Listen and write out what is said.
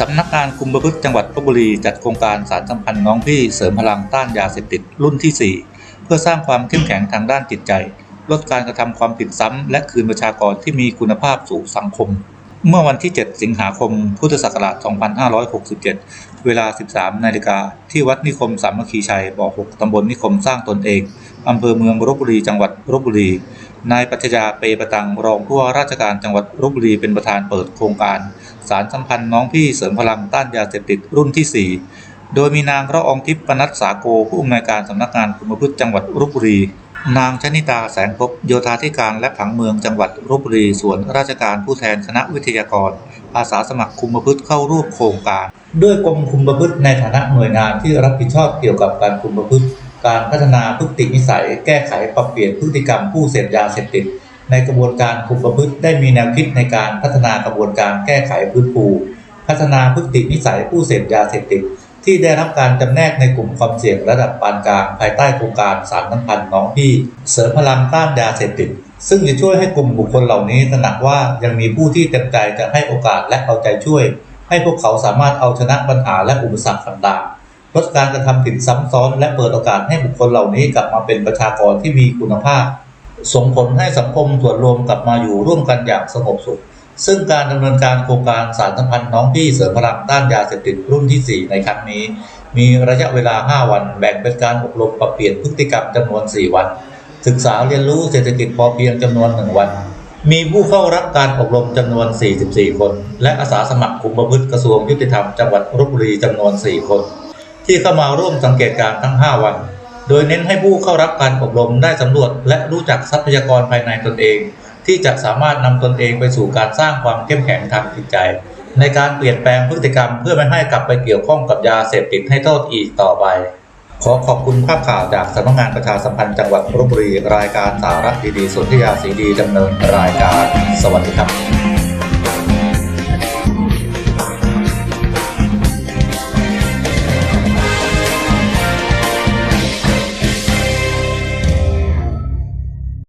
สำนักงานคุมประพฤติจังหวัดลบบุรีจัดโครงการสารสัมพันธ์น้องพี่เสริมพลังต้านยาเสพติดรุ่นที่ 4 เพื่อสร้างความเข้มแข็งทางด้านจิตใจ ลดการกระทำความผิดซ้ำและคืนประชากรที่มีคุณภาพสู่สังคม เมื่อวันที่ 7 สิงหาคม พุทธศักราช 2567 เวลา 13 นาฬิกา ที่วัดนิคมสามัคคีชัย บ่อ 6 ตำบลนิคมสร้างตนเอง อำเภอเมืองลบบุรี จังหวัดลบบุรี นายปัชญาเปประตัง รองผู้ว่าราชการจังหวัดลบบุรี เป็นประธานเปิดโครงการ สารสัมพันธ์น้องพี่เสริมพลังต้านยาเสพติดรุ่นที่ 4 โดยมีนางระอองทิพย์ปนัดสาโก ผู้อำนวยการสำนักงานคุมประพฤติจังหวัดลบบุรี นางชนิตาแสงพบโยธาธิการและผังเมืองจังหวัดลบบุรีส่วนราชการผู้แทนคณะวิทยากร อาสาสมัครคุมประพฤติเข้าร่วมโครงการ ด้วยกรมคุมประพฤติในฐานะหน่วยงานที่รับผิดชอบเกี่ยวกับการคุมประพฤติ การพัฒนาพฤตินิสัย แก้ไขปรับเปลี่ยนพฤติกรรมผู้เสพยาเสพติด ในกระบวนการคุมประพฤติได้มีแนวคิดในการพัฒนากระบวนการแก้ไขพื้นฟูพัฒนาพฤตินิสัยผู้เสพยาเสพติด ที่ได้รับการจำแนกในกลุ่มความเสี่ยงระดับปานกลางภายใต้โครงการสารน้ำพันธ์น้องพี่ เสริมพลังต้านยาเสพติด ซึ่งจะช่วยให้กลุ่มบุคคลเหล่านี้ตระหนักว่ายังมีผู้ที่เต็มใจจะให้โอกาสและเอาใจช่วย ให้พวกเขาสามารถเอาชนะปัญหาและอุปสรรคต่างๆลดการกระทำผิดซ้ำซ้อน และเปิดโอกาสให้บุคคลเหล่านี้กลับมาเป็นประชากรที่มีคุณภาพ ส่งผลให้สังคมส่วนรวมกลับมาอยู่ร่วมกันอย่างสงบสุข ซึ่งการดำเนินการโครงการสารสัมพันธ์น้องพี่เสริมพลังต้านยาเสพติดรุ่นที่ 4 ในครั้งนี้ มีระยะเวลา 5 วันแบ่งเป็นการอบรมปรับเปลี่ยนพฤติกรรมจำนวน 4 วัน ศึกษาเรียนรู้เศรษฐกิจพอเพียงจำนวน 1 วัน มีผู้เข้ารับการอบรมจำนวน 44 คน และอาสาสมัครคุมประพฤติกระทรวงยุติธรรมจังหวัดลบบุรีจำนวน 4 คน ที่เข้ามาร่วมสังเกตการทั้ง 5 วัน โดยเน้นให้ผู้เข้ารับการอบรมได้สำรวจ และรู้จักทรัพยากรภายในตนเอง ที่จะสามารถนำตนเองไปสู่การสร้างความเข้มแข็งทางจิตใจ ในการเปลี่ยนแปลงพฤติกรรมเพื่อไม่ให้กลับไปเกี่ยวข้องกับยาเสพติดให้โทษอีกต่อไป ขอขอบคุณภาพข่าวจากสำนักงานประชาสัมพันธ์จังหวัดลบบุรีรายการสาระดีๆสนธยาสีดีดำเนินรายการ สวัสดีครับ